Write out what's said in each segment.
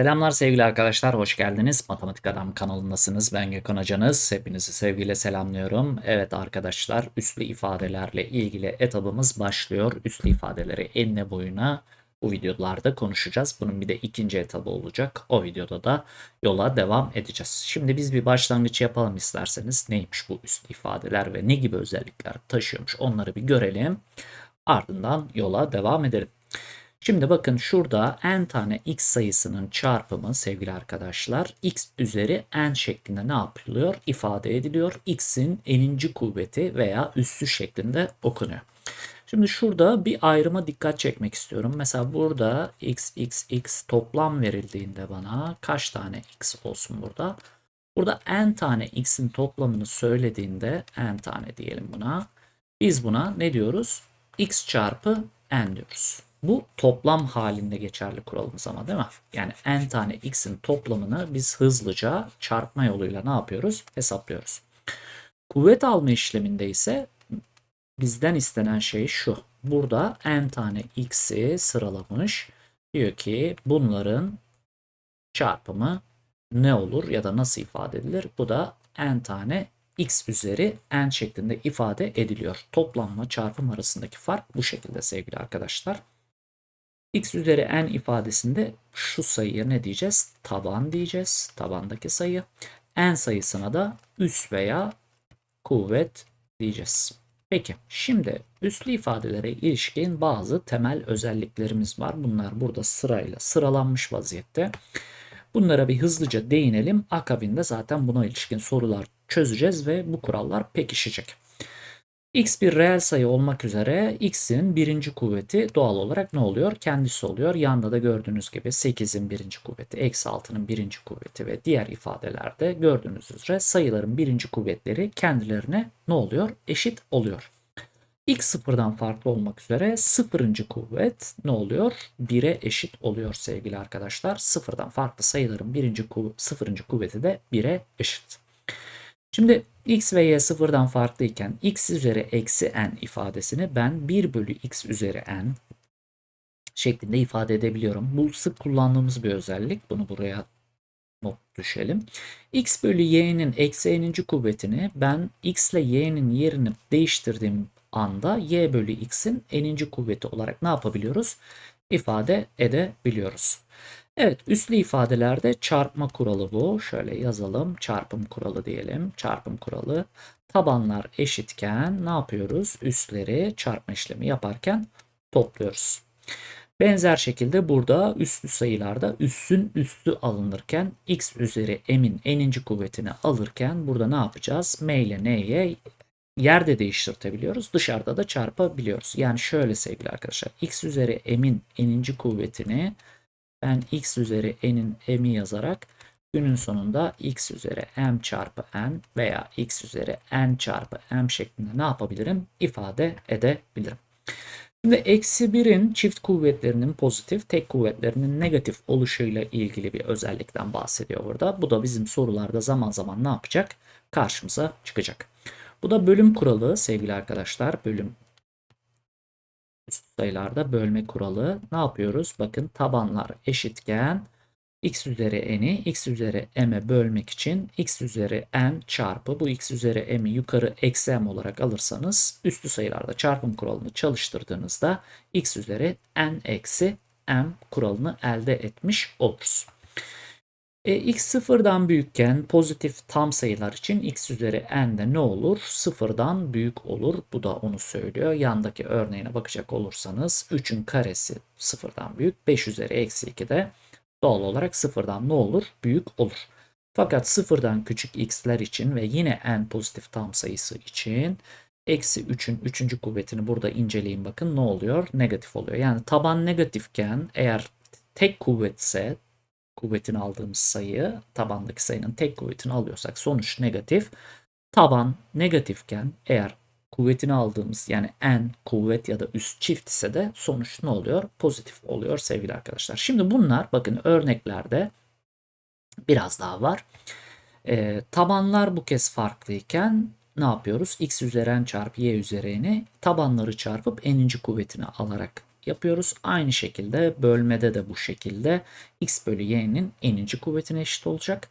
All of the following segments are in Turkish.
Selamlar sevgili arkadaşlar, hoş geldiniz. Matematik Adam kanalındasınız. Ben Gökhan Hocanız. Hepinizi sevgiyle selamlıyorum. Evet arkadaşlar, üslü ifadelerle ilgili etabımız başlıyor. Üslü ifadeleri enine boyuna bu videolarda konuşacağız. Bunun bir de ikinci etabı olacak. O videoda da yola devam edeceğiz. Şimdi biz bir başlangıç yapalım isterseniz. Neymiş bu üslü ifadeler ve ne gibi özellikler taşıyormuş onları bir görelim. Ardından yola devam edelim. Şimdi bakın şurada n tane x sayısının çarpımı sevgili arkadaşlar x üzeri n şeklinde ne yapılıyor? İfade ediliyor. x'in n'inci kuvveti veya üssü şeklinde okunuyor. Şimdi şurada bir ayrıma dikkat çekmek istiyorum. Mesela burada x, x, x toplam verildiğinde bana kaç tane x olsun burada? Burada n tane x'in toplamını söylediğinde n tane diyelim buna. Biz buna ne diyoruz? x çarpı n diyoruz. Bu toplam halinde geçerli kuralımız ama değil mi? Yani n tane x'in toplamını biz hızlıca çarpma yoluyla ne yapıyoruz? Hesaplıyoruz. Kuvvet alma işleminde ise bizden istenen şey şu. Burada n tane x'i sıralamış. Diyor ki bunların çarpımı ne olur ya da nasıl ifade edilir? Bu da n tane x üzeri n şeklinde ifade ediliyor. Toplamla çarpım arasındaki fark bu şekilde sevgili arkadaşlar x üzeri n ifadesinde şu sayıya ne diyeceğiz? Taban diyeceğiz. Tabandaki sayı. n sayısına da üs veya kuvvet diyeceğiz. Peki şimdi üslü ifadelere ilişkin bazı temel özelliklerimiz var. Bunlar burada sırayla sıralanmış vaziyette. Bunlara bir hızlıca değinelim. Akabinde zaten buna ilişkin sorular çözeceğiz ve bu kurallar pekişecek x bir reel sayı olmak üzere x'in birinci kuvveti doğal olarak ne oluyor? Kendisi oluyor. Yanda da gördüğünüz gibi 8'in birinci kuvveti, eksi 6'nın birinci kuvveti ve diğer ifadelerde gördüğünüz üzere sayıların birinci kuvvetleri kendilerine ne oluyor? Eşit oluyor. x sıfırdan farklı olmak üzere sıfırıncı kuvvet ne oluyor? 1'e eşit oluyor sevgili arkadaşlar. Sıfırdan farklı sayıların birinci kuv sıfırıncı kuvveti de 1'e eşit. Şimdi x ve y sıfırdan farklıyken x üzeri eksi n ifadesini ben 1 bölü x üzeri n şeklinde ifade edebiliyorum. Bu sık kullandığımız bir özellik. Bunu buraya not düşelim. x bölü y'nin eksi n'inci kuvvetini ben x ile y'nin yerini değiştirdiğim anda y bölü x'in n'inci kuvveti olarak ne yapabiliyoruz? İfade edebiliyoruz. Evet üslü ifadelerde çarpma kuralı bu. Şöyle yazalım. Çarpım kuralı diyelim. Çarpım kuralı. Tabanlar eşitken ne yapıyoruz? Üstleri çarpma işlemi yaparken topluyoruz. Benzer şekilde burada üslü sayılarda üssün üstü alınırken x üzeri m'in n'inci kuvvetini alırken burada ne yapacağız? m ile n'ye yerde değiştirtebiliyoruz. Dışarıda da çarpabiliyoruz. Yani şöyle sevgili arkadaşlar. x üzeri m'in n'inci kuvvetini ben x üzeri n'in m'i yazarak günün sonunda x üzeri m çarpı n veya x üzeri n çarpı m şeklinde ne yapabilirim? İfade edebilirim. Şimdi eksi 1'in çift kuvvetlerinin pozitif, tek kuvvetlerinin negatif oluşuyla ilgili bir özellikten bahsediyor burada. Bu da bizim sorularda zaman zaman ne yapacak? Karşımıza çıkacak. Bu da bölüm kuralı sevgili arkadaşlar. Bölüm üst sayılarda bölme kuralı. Ne yapıyoruz? Bakın tabanlar eşitken x üzeri n'i x üzeri m'e bölmek için x üzeri n çarpı bu x üzeri m'i yukarı eksi m olarak alırsanız üstü sayılarda çarpım kuralını çalıştırdığınızda x üzeri n eksi m kuralını elde etmiş oluruz. E, x sıfırdan büyükken pozitif tam sayılar için x üzeri n de ne olur? Sıfırdan büyük olur. Bu da onu söylüyor. Yandaki örneğine bakacak olursanız 3'ün karesi sıfırdan büyük. 5 üzeri eksi 2 de doğal olarak sıfırdan ne olur? Büyük olur. Fakat sıfırdan küçük x'ler için ve yine n pozitif tam sayısı için eksi 3'ün 3. kuvvetini burada inceleyin bakın ne oluyor? Negatif oluyor. Yani taban negatifken eğer tek kuvvetse kuvvetini aldığımız sayı tabandaki sayının tek kuvvetini alıyorsak sonuç negatif. Taban negatifken eğer kuvvetini aldığımız yani n kuvvet ya da üst çift ise de sonuç ne oluyor? Pozitif oluyor sevgili arkadaşlar. Şimdi bunlar bakın örneklerde biraz daha var. E, tabanlar bu kez farklıyken ne yapıyoruz? x üzeri n çarpı y üzeri n'i tabanları çarpıp n'inci kuvvetini alarak yapıyoruz. Aynı şekilde bölmede de bu şekilde x bölü y'nin n'inci kuvvetine eşit olacak.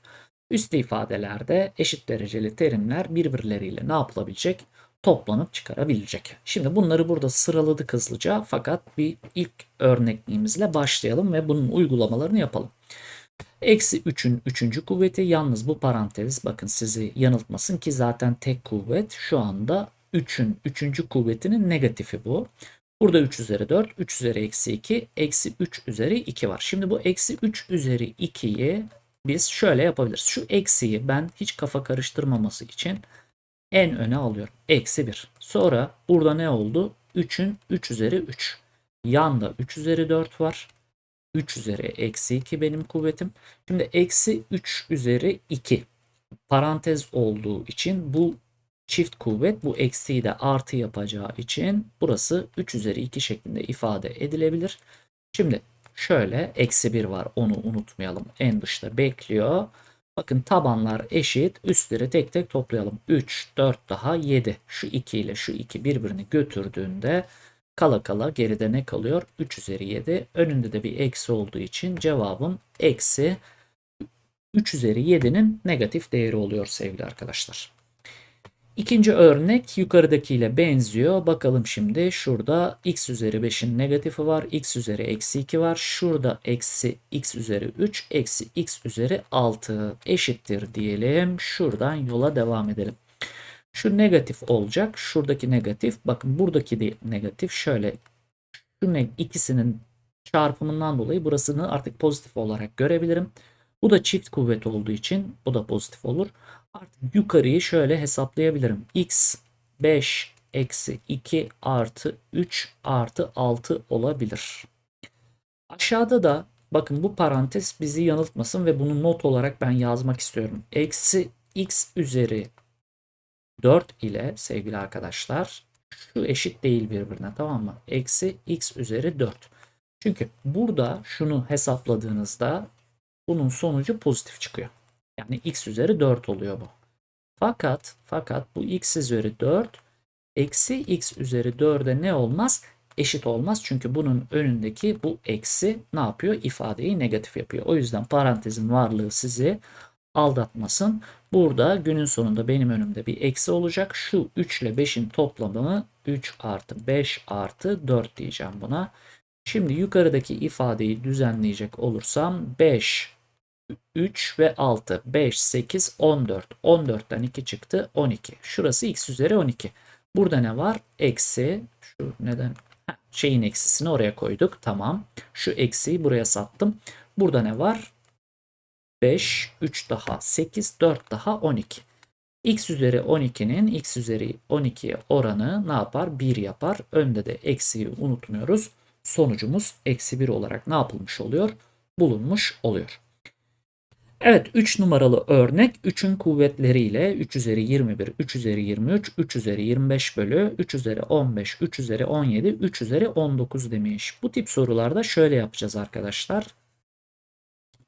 Üslü ifadelerde eşit dereceli terimler birbirleriyle ne yapılabilecek? Toplanıp çıkarabilecek. Şimdi bunları burada sıraladık hızlıca fakat bir ilk örnekliğimizle başlayalım ve bunun uygulamalarını yapalım. Eksi 3'ün 3. kuvveti yalnız bu parantez bakın sizi yanıltmasın ki zaten tek kuvvet şu anda 3'ün 3. kuvvetinin negatifi bu. Burada 3 üzeri 4, 3 üzeri eksi 2, eksi 3 üzeri 2 var. Şimdi bu eksi 3 üzeri 2'yi biz şöyle yapabiliriz. Şu eksiyi ben hiç kafa karıştırmaması için en öne alıyorum. Eksi 1. Sonra burada ne oldu? 3'ün 3 üzeri 3. Yanda 3 üzeri 4 var. 3 üzeri eksi 2 benim kuvvetim. Şimdi eksi 3 üzeri 2 parantez olduğu için bu çift kuvvet bu eksiyi de artı yapacağı için burası 3 üzeri 2 şeklinde ifade edilebilir. Şimdi şöyle eksi 1 var onu unutmayalım. En dışta bekliyor. Bakın tabanlar eşit. Üstleri tek tek toplayalım. 3, 4 daha 7. Şu 2 ile şu 2 birbirini götürdüğünde kala kala geride ne kalıyor? 3 üzeri 7. Önünde de bir eksi olduğu için cevabım eksi 3 üzeri 7'nin negatif değeri oluyor sevgili arkadaşlar. İkinci örnek yukarıdakiyle benziyor. Bakalım şimdi şurada x üzeri 5'in negatifi var. x üzeri eksi 2 var. Şurada eksi x üzeri 3 eksi x üzeri 6 eşittir diyelim. Şuradan yola devam edelim. Şu negatif olacak. Şuradaki negatif. Bakın buradaki de negatif. Şöyle şu ikisinin çarpımından dolayı burasını artık pozitif olarak görebilirim. Bu da çift kuvvet olduğu için bu da pozitif olur. Artık yukarıyı şöyle hesaplayabilirim. x 5 eksi 2 artı 3 artı 6 olabilir. Aşağıda da bakın bu parantez bizi yanıltmasın ve bunu not olarak ben yazmak istiyorum. Eksi x üzeri 4 ile sevgili arkadaşlar şu eşit değil birbirine tamam mı? Eksi x üzeri 4. Çünkü burada şunu hesapladığınızda bunun sonucu pozitif çıkıyor. Yani x üzeri 4 oluyor bu. Fakat fakat bu x üzeri 4 eksi x üzeri 4'e ne olmaz? Eşit olmaz. Çünkü bunun önündeki bu eksi ne yapıyor? İfadeyi negatif yapıyor. O yüzden parantezin varlığı sizi aldatmasın. Burada günün sonunda benim önümde bir eksi olacak. Şu 3 ile 5'in toplamı 3 artı 5 artı 4 diyeceğim buna. Şimdi yukarıdaki ifadeyi düzenleyecek olursam 5 3 ve 6. 5, 8, 14. 14'ten 2 çıktı. 12. Şurası x üzeri 12. Burada ne var? Eksi. Şu neden? Ha, şeyin eksisini oraya koyduk. Tamam. Şu eksiyi buraya sattım. Burada ne var? 5, 3 daha 8, 4 daha 12. x üzeri 12'nin x üzeri 12'ye oranı ne yapar? 1 yapar. Önde de eksiyi unutmuyoruz. Sonucumuz eksi 1 olarak ne yapılmış oluyor? Bulunmuş oluyor. Evet 3 numaralı örnek 3'ün kuvvetleriyle 3 üzeri 21, 3 üzeri 23, 3 üzeri 25 bölü 3 üzeri 15, 3 üzeri 17, 3 üzeri 19 demiş. Bu tip sorularda şöyle yapacağız arkadaşlar.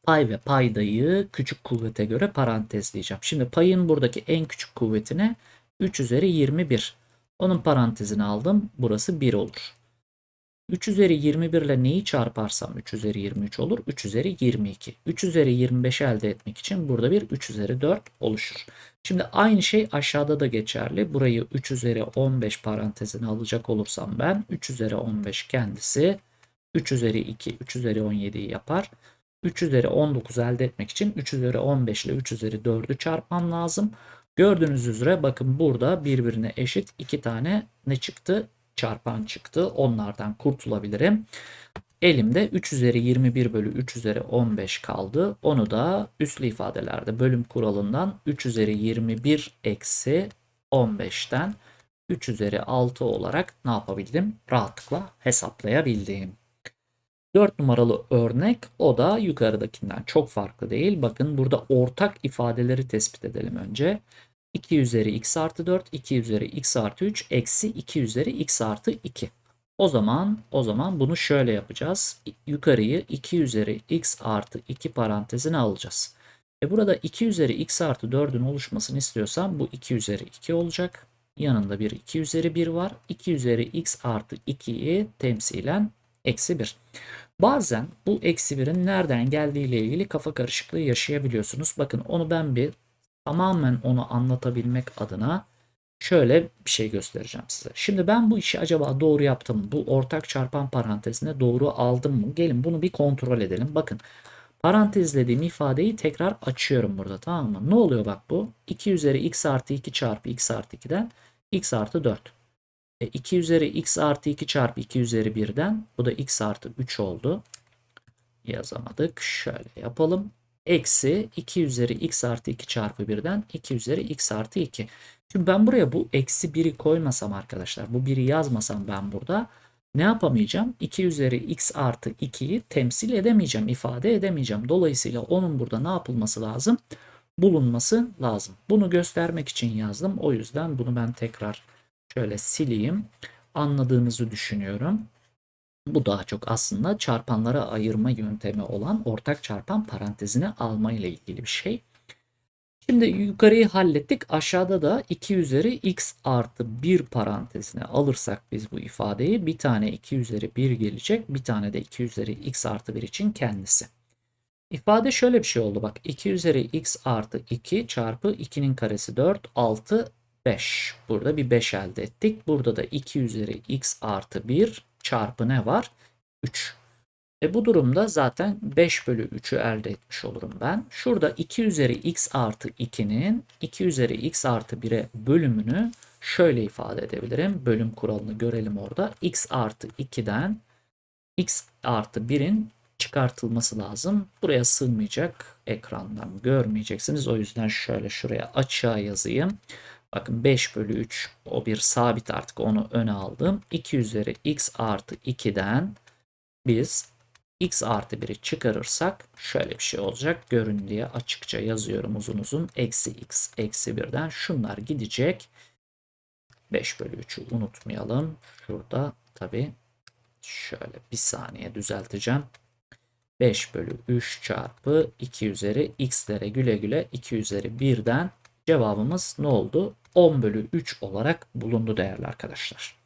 Pay ve paydayı küçük kuvvete göre parantezleyeceğim. Şimdi payın buradaki en küçük kuvvetine 3 üzeri 21. Onun parantezini aldım. Burası 1 olur. 3 üzeri 21 ile neyi çarparsam 3 üzeri 23 olur. 3 üzeri 22. 3 üzeri 25 elde etmek için burada bir 3 üzeri 4 oluşur. Şimdi aynı şey aşağıda da geçerli. Burayı 3 üzeri 15 parantezine alacak olursam ben 3 üzeri 15 kendisi 3 üzeri 2, 3 üzeri 17'yi yapar. 3 üzeri 19 elde etmek için 3 üzeri 15 ile 3 üzeri 4'ü çarpmam lazım. Gördüğünüz üzere bakın burada birbirine eşit iki tane ne çıktı? Çarpan çıktı. Onlardan kurtulabilirim. Elimde 3 üzeri 21 bölü 3 üzeri 15 kaldı. Onu da üslü ifadelerde bölüm kuralından 3 üzeri 21 eksi 15'ten 3 üzeri 6 olarak ne yapabildim? Rahatlıkla hesaplayabildim. 4 numaralı örnek o da yukarıdakinden çok farklı değil. Bakın burada ortak ifadeleri tespit edelim önce. 2 üzeri x artı 4, 2 üzeri x artı 3, eksi 2 üzeri x artı 2. O zaman o zaman bunu şöyle yapacağız. Yukarıyı 2 üzeri x artı 2 parantezine alacağız. E burada 2 üzeri x artı 4'ün oluşmasını istiyorsam bu 2 üzeri 2 olacak. Yanında bir 2 üzeri 1 var. 2 üzeri x artı 2'yi temsilen Eksi 1. Bazen bu eksi 1'in nereden geldiği ile ilgili kafa karışıklığı yaşayabiliyorsunuz. Bakın onu ben bir tamamen onu anlatabilmek adına şöyle bir şey göstereceğim size. Şimdi ben bu işi acaba doğru yaptım mı? Bu ortak çarpan parantezine doğru aldım mı? Gelin bunu bir kontrol edelim. Bakın parantezlediğim ifadeyi tekrar açıyorum burada tamam mı? Ne oluyor bak bu? 2 üzeri x artı 2 çarpı x artı 2'den x artı 4. E, 2 üzeri x artı 2 çarpı 2 üzeri 1'den bu da x artı 3 oldu. Yazamadık. Şöyle yapalım. Eksi 2 üzeri x artı 2 çarpı 1'den 2 üzeri x artı 2. Şimdi ben buraya bu eksi 1'i koymasam arkadaşlar bu 1'i yazmasam ben burada ne yapamayacağım? 2 üzeri x artı 2'yi temsil edemeyeceğim, ifade edemeyeceğim. Dolayısıyla onun burada ne yapılması lazım? Bulunması lazım. Bunu göstermek için yazdım. O yüzden bunu ben tekrar şöyle sileyim. Anladığınızı düşünüyorum. Bu daha çok aslında çarpanlara ayırma yöntemi olan ortak çarpan parantezine alma ile ilgili bir şey. Şimdi yukarıyı hallettik. Aşağıda da 2 üzeri x artı 1 parantezine alırsak biz bu ifadeyi bir tane 2 üzeri 1 gelecek. Bir tane de 2 üzeri x artı 1 için kendisi. İfade şöyle bir şey oldu bak. 2 üzeri x artı 2 çarpı 2'nin karesi 4 6 5. Burada bir 5 elde ettik. Burada da 2 üzeri x artı 1 çarpı ne var? 3. E bu durumda zaten 5 bölü 3'ü elde etmiş olurum ben. Şurada 2 üzeri x artı 2'nin 2 üzeri x artı 1'e bölümünü şöyle ifade edebilirim. Bölüm kuralını görelim orada. x artı 2'den x artı 1'in çıkartılması lazım. Buraya sığmayacak. Ekrandan görmeyeceksiniz. O yüzden şöyle şuraya açığa yazayım. Bakın 5 bölü 3 o bir sabit artık onu öne aldım. 2 üzeri x artı 2'den biz x artı 1'i çıkarırsak şöyle bir şey olacak. Görün diye açıkça yazıyorum uzun uzun. Eksi x eksi 1'den şunlar gidecek. 5 bölü 3'ü unutmayalım. Şurada tabi şöyle bir saniye düzelteceğim. 5 bölü 3 çarpı 2 üzeri x'lere güle güle 2 üzeri 1'den cevabımız ne oldu? 10 bölü 3 olarak bulundu değerli arkadaşlar.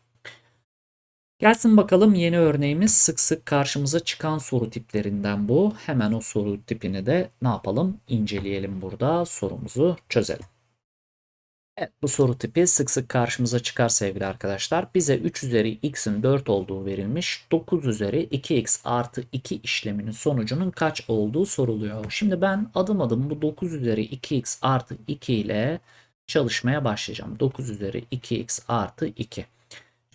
Gelsin bakalım yeni örneğimiz sık sık karşımıza çıkan soru tiplerinden bu. Hemen o soru tipini de ne yapalım? İnceleyelim burada sorumuzu çözelim. Evet, bu soru tipi sık sık karşımıza çıkar sevgili arkadaşlar. Bize 3 üzeri x'in 4 olduğu verilmiş. 9 üzeri 2x artı 2 işleminin sonucunun kaç olduğu soruluyor. Şimdi ben adım adım bu 9 üzeri 2x artı 2 ile çalışmaya başlayacağım. 9 üzeri 2x artı 2.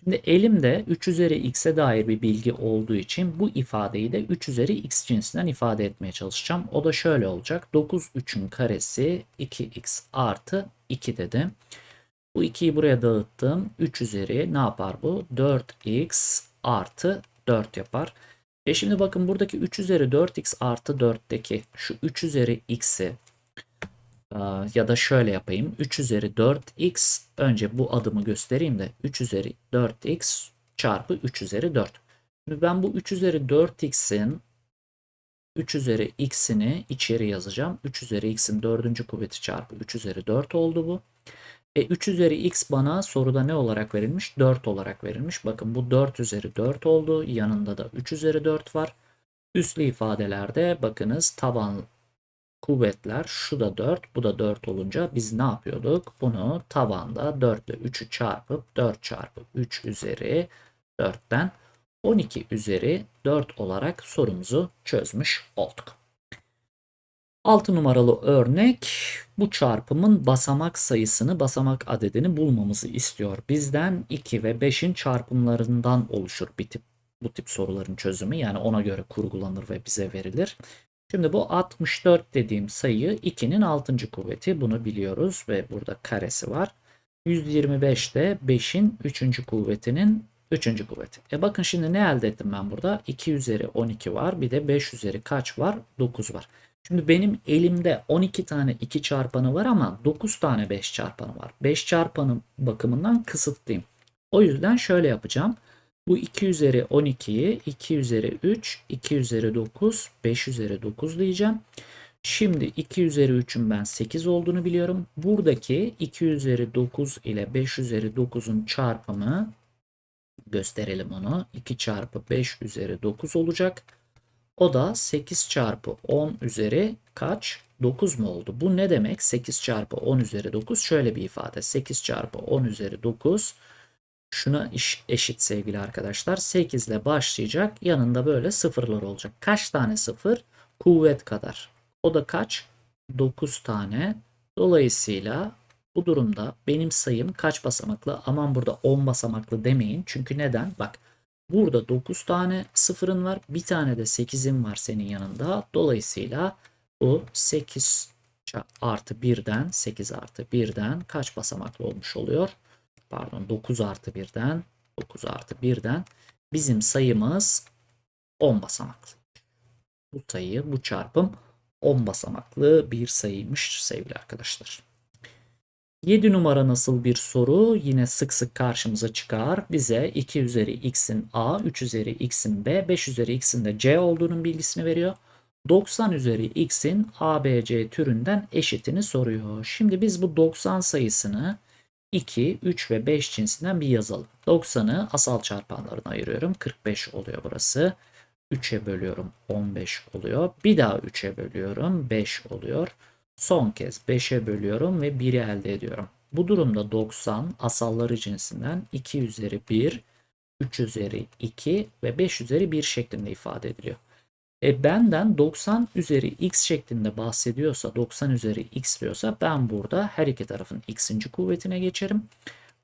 Şimdi elimde 3 üzeri x'e dair bir bilgi olduğu için bu ifadeyi de 3 üzeri x cinsinden ifade etmeye çalışacağım. O da şöyle olacak. 9 3'ün karesi 2x artı 2 dedim. Bu 2'yi buraya dağıttım. 3 üzeri ne yapar bu? 4x artı 4 yapar. Ve şimdi bakın buradaki 3 üzeri 4x artı 4'teki şu 3 üzeri x'i ya da şöyle yapayım. 3 üzeri 4x önce bu adımı göstereyim de 3 üzeri 4x çarpı 3 üzeri 4. Şimdi ben bu 3 üzeri 4x'in 3 üzeri x'ini içeri yazacağım. 3 üzeri x'in 4. kuvveti çarpı 3 üzeri 4 oldu bu. E 3 üzeri x bana soruda ne olarak verilmiş? 4 olarak verilmiş. Bakın bu 4 üzeri 4 oldu. Yanında da 3 üzeri 4 var. Üslü ifadelerde bakınız taban kuvvetler şu da 4 bu da 4 olunca biz ne yapıyorduk? Bunu tavanda 4 ile 3'ü çarpıp 4 çarpı 3 üzeri 4'ten 12 üzeri 4 olarak sorumuzu çözmüş olduk. 6 numaralı örnek bu çarpımın basamak sayısını, basamak adedini bulmamızı istiyor. Bizden 2 ve 5'in çarpımlarından oluşur bir tip bu tip soruların çözümü. Yani ona göre kurgulanır ve bize verilir. Şimdi bu 64 dediğim sayı 2'nin 6. kuvveti bunu biliyoruz ve burada karesi var. 125 de 5'in 3. kuvvetinin 3. kuvveti. E bakın şimdi ne elde ettim ben burada? 2 üzeri 12 var. Bir de 5 üzeri kaç var? 9 var. Şimdi benim elimde 12 tane 2 çarpanı var ama 9 tane 5 çarpanı var. 5 çarpanı bakımından kısıtlıyım. O yüzden şöyle yapacağım. Bu 2 üzeri 12'yi 2 üzeri 3, 2 üzeri 9, 5 üzeri 9 diyeceğim. Şimdi 2 üzeri 3'ün ben 8 olduğunu biliyorum. Buradaki 2 üzeri 9 ile 5 üzeri 9'un çarpımı Gösterelim onu. 2 çarpı 5 üzeri 9 olacak. O da 8 çarpı 10 üzeri kaç? 9 mu oldu? Bu ne demek? 8 çarpı 10 üzeri 9 şöyle bir ifade. 8 çarpı 10 üzeri 9 şuna eşit sevgili arkadaşlar. 8 ile başlayacak. Yanında böyle sıfırlar olacak. Kaç tane sıfır? Kuvvet kadar. O da kaç? 9 tane. Dolayısıyla bu durumda benim sayım kaç basamaklı? Aman burada 10 basamaklı demeyin. Çünkü neden? Bak burada 9 tane sıfırın var. Bir tane de 8'in var senin yanında. Dolayısıyla bu 8 artı 1'den 8 artı 1'den kaç basamaklı olmuş oluyor? Pardon 9 artı 1'den 9 artı 1'den bizim sayımız 10 basamaklı. Bu sayı bu çarpım 10 basamaklı bir sayıymış sevgili arkadaşlar. 7 numara nasıl bir soru? Yine sık sık karşımıza çıkar. Bize 2 üzeri x'in a, 3 üzeri x'in b, 5 üzeri x'in de c olduğunun bilgisini veriyor. 90 üzeri x'in ABC türünden eşitini soruyor. Şimdi biz bu 90 sayısını 2, 3 ve 5 cinsinden bir yazalım. 90'ı asal çarpanlarına ayırıyorum. 45 oluyor burası. 3'e bölüyorum 15 oluyor. Bir daha 3'e bölüyorum 5 oluyor. Son kez 5'e bölüyorum ve 1'i elde ediyorum. Bu durumda 90 asalları cinsinden 2 üzeri 1, 3 üzeri 2 ve 5 üzeri 1 şeklinde ifade ediliyor. E benden 90 üzeri x şeklinde bahsediyorsa 90 üzeri x diyorsa ben burada her iki tarafın x'inci kuvvetine geçerim.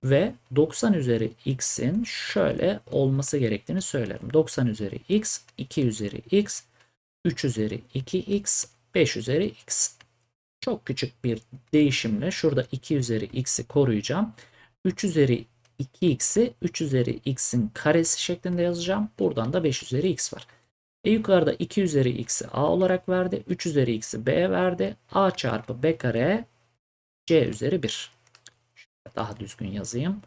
Ve 90 üzeri x'in şöyle olması gerektiğini söylerim. 90 üzeri x, 2 üzeri x, 3 üzeri 2x, 5 üzeri x. Çok küçük bir değişimle şurada 2 üzeri x'i koruyacağım. 3 üzeri 2x'i 3 üzeri x'in karesi şeklinde yazacağım. Buradan da 5 üzeri x var. E yukarıda 2 üzeri x'i a olarak verdi. 3 üzeri x'i b verdi. a çarpı b kare c üzeri 1. Daha düzgün yazayım.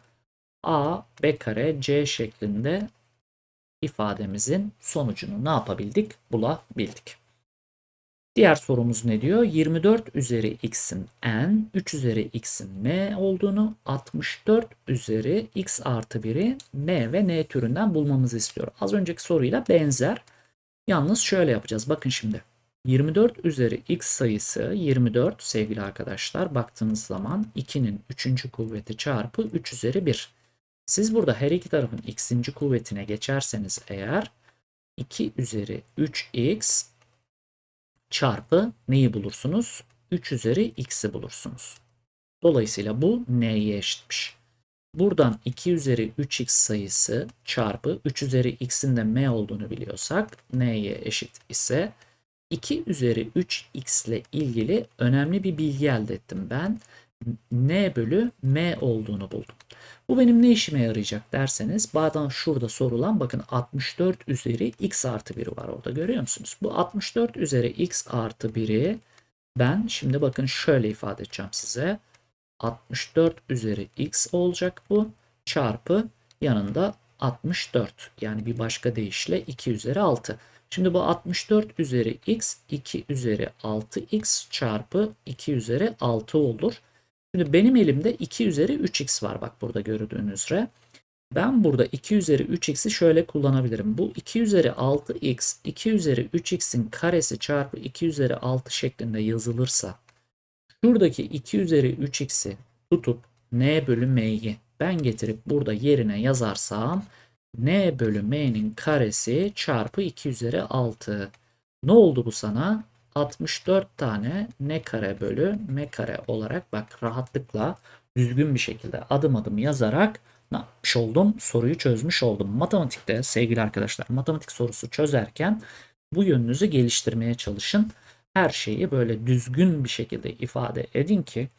a b kare c şeklinde ifademizin sonucunu ne yapabildik? Bulabildik. Diğer sorumuz ne diyor? 24 üzeri x'in n, 3 üzeri x'in m olduğunu, 64 üzeri x artı 1'i n ve n türünden bulmamızı istiyor. Az önceki soruyla benzer. Yalnız şöyle yapacağız. Bakın şimdi. 24 üzeri x sayısı 24 sevgili arkadaşlar. Baktığınız zaman 2'nin 3. kuvveti çarpı 3 üzeri 1. Siz burada her iki tarafın x'inci kuvvetine geçerseniz eğer 2 üzeri 3x çarpı neyi bulursunuz? 3 üzeri x'i bulursunuz. Dolayısıyla bu n'ye eşitmiş. Buradan 2 üzeri 3x sayısı çarpı 3 üzeri x'in de m olduğunu biliyorsak n'ye eşit ise 2 üzeri 3x ile ilgili önemli bir bilgi elde ettim ben. n bölü m olduğunu buldum. Bu benim ne işime yarayacak derseniz bazen şurada sorulan bakın 64 üzeri x artı 1 var orada görüyor musunuz? Bu 64 üzeri x artı 1'i ben şimdi bakın şöyle ifade edeceğim size. 64 üzeri x olacak bu. Çarpı yanında 64. Yani bir başka deyişle 2 üzeri 6. Şimdi bu 64 üzeri x 2 üzeri 6x çarpı 2 üzeri 6 olur. Şimdi benim elimde 2 üzeri 3x var bak burada gördüğünüz üzere. Ben burada 2 üzeri 3x'i şöyle kullanabilirim. Bu 2 üzeri 6x 2 üzeri 3x'in karesi çarpı 2 üzeri 6 şeklinde yazılırsa Şuradaki 2 üzeri 3x'i tutup n bölü m'yi ben getirip burada yerine yazarsam n bölü m'nin karesi çarpı 2 üzeri 6. Ne oldu bu sana? 64 tane n kare bölü m kare olarak bak rahatlıkla düzgün bir şekilde adım adım yazarak ne yapmış oldum? Soruyu çözmüş oldum. Matematikte sevgili arkadaşlar matematik sorusu çözerken bu yönünüzü geliştirmeye çalışın her şeyi böyle düzgün bir şekilde ifade edin ki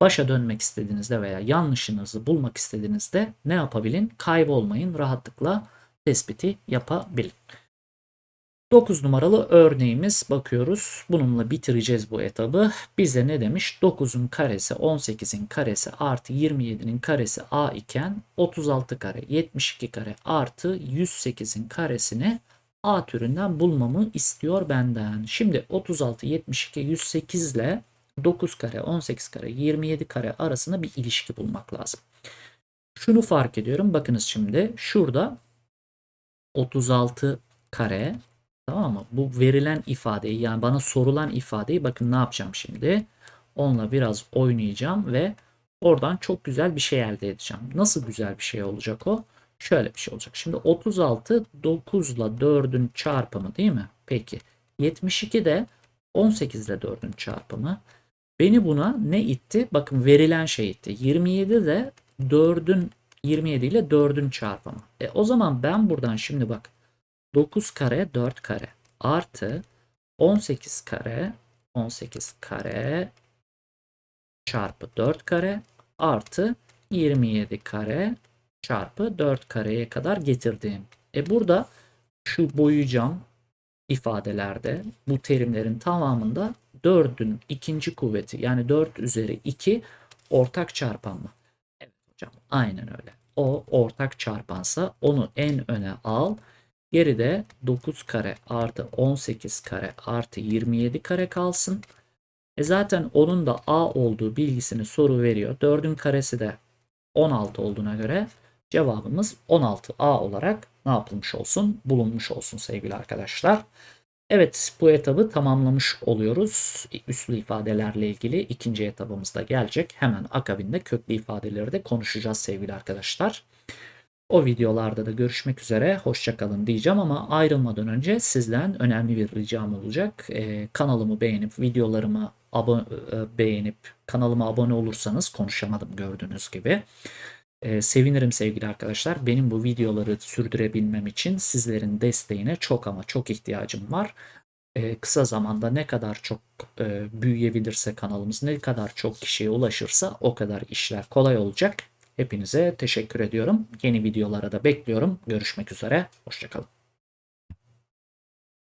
başa dönmek istediğinizde veya yanlışınızı bulmak istediğinizde ne yapabilin? Kaybolmayın, rahatlıkla tespiti yapabilin. 9 numaralı örneğimiz bakıyoruz. Bununla bitireceğiz bu etabı. Bize ne demiş? 9'un karesi 18'in karesi artı 27'nin karesi a iken 36 kare 72 kare artı 108'in karesini A türünden bulmamı istiyor benden. Şimdi 36, 72, 108 ile 9 kare, 18 kare, 27 kare arasında bir ilişki bulmak lazım. Şunu fark ediyorum. Bakınız şimdi şurada 36 kare tamam mı? Bu verilen ifadeyi yani bana sorulan ifadeyi bakın ne yapacağım şimdi? Onunla biraz oynayacağım ve oradan çok güzel bir şey elde edeceğim. Nasıl güzel bir şey olacak o? Şöyle bir şey olacak. Şimdi 36 9 ile 4'ün çarpımı değil mi? Peki. 72 de 18 ile 4'ün çarpımı. Beni buna ne itti? Bakın verilen şey itti. 27 de 4'ün 27 ile 4'ün çarpımı. E o zaman ben buradan şimdi bak 9 kare 4 kare artı 18 kare 18 kare çarpı 4 kare artı 27 kare çarpı 4 kareye kadar getirdiğim. E burada şu boyayacağım ifadelerde bu terimlerin tamamında 4'ün ikinci kuvveti yani 4 üzeri 2 ortak çarpan mı? Evet hocam aynen öyle. O ortak çarpansa onu en öne al. Geride 9 kare artı 18 kare artı 27 kare kalsın. E zaten onun da A olduğu bilgisini soru veriyor. 4'ün karesi de 16 olduğuna göre cevabımız 16A olarak ne yapılmış olsun? Bulunmuş olsun sevgili arkadaşlar. Evet bu etabı tamamlamış oluyoruz. Üslü ifadelerle ilgili ikinci etabımız da gelecek. Hemen akabinde köklü ifadeleri de konuşacağız sevgili arkadaşlar. O videolarda da görüşmek üzere. Hoşçakalın diyeceğim ama ayrılmadan önce sizden önemli bir ricam olacak. Ee, kanalımı beğenip videolarımı abone, beğenip kanalıma abone olursanız konuşamadım gördüğünüz gibi. Ee, sevinirim sevgili arkadaşlar. Benim bu videoları sürdürebilmem için sizlerin desteğine çok ama çok ihtiyacım var. Ee, kısa zamanda ne kadar çok e, büyüyebilirse kanalımız, ne kadar çok kişiye ulaşırsa o kadar işler kolay olacak. Hepinize teşekkür ediyorum. Yeni videolara da bekliyorum. Görüşmek üzere. Hoşçakalın.